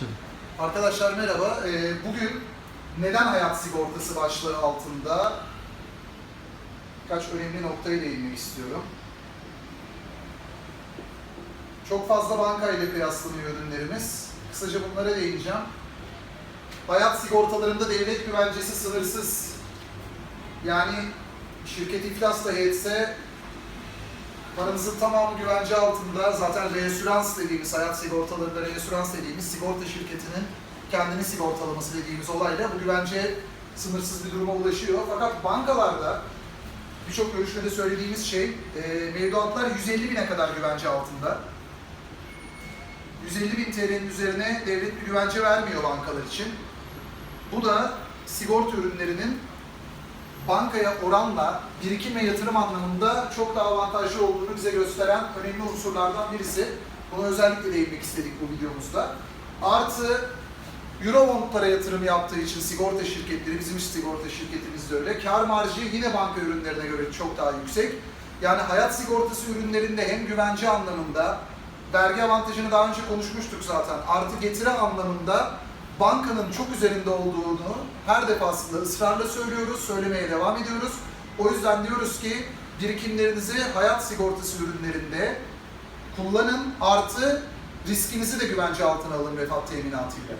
başladık. Arkadaşlar merhaba. Ee, bugün neden hayat sigortası başlığı altında birkaç önemli noktaya değinmek istiyorum. Çok fazla banka ile kıyaslanıyor ürünlerimiz. Kısaca bunlara değineceğim. Hayat sigortalarında devlet güvencesi sınırsız. Yani şirket iflas dahi etse paranızın tamamı güvence altında. Zaten reasürans dediğimiz, hayat sigortalarında reasürans dediğimiz sigorta şirketinin kendini sigortalaması dediğimiz olayla bu güvence sınırsız bir duruma ulaşıyor. Fakat bankalarda birçok görüşmede söylediğimiz şey e, mevduatlar 150 bine kadar güvence altında. 150 bin TL'nin üzerine devlet bir güvence vermiyor bankalar için. Bu da sigorta ürünlerinin bankaya oranla birikim ve yatırım anlamında çok daha avantajlı olduğunu bize gösteren önemli unsurlardan birisi. Buna özellikle değinmek istedik bu videomuzda. Artı Eurobondlara yatırım yaptığı için sigorta şirketleri, bizim sigorta şirketimiz de öyle. Kar marjı yine banka ürünlerine göre çok daha yüksek. Yani hayat sigortası ürünlerinde hem güvence anlamında, vergi avantajını daha önce konuşmuştuk zaten, artı getiri anlamında bankanın çok üzerinde olduğunu her defasında ısrarla söylüyoruz, söylemeye devam ediyoruz. O yüzden diyoruz ki birikimlerinizi hayat sigortası ürünlerinde kullanın, artı riskinizi de güvence altına alın refah teminatıyla.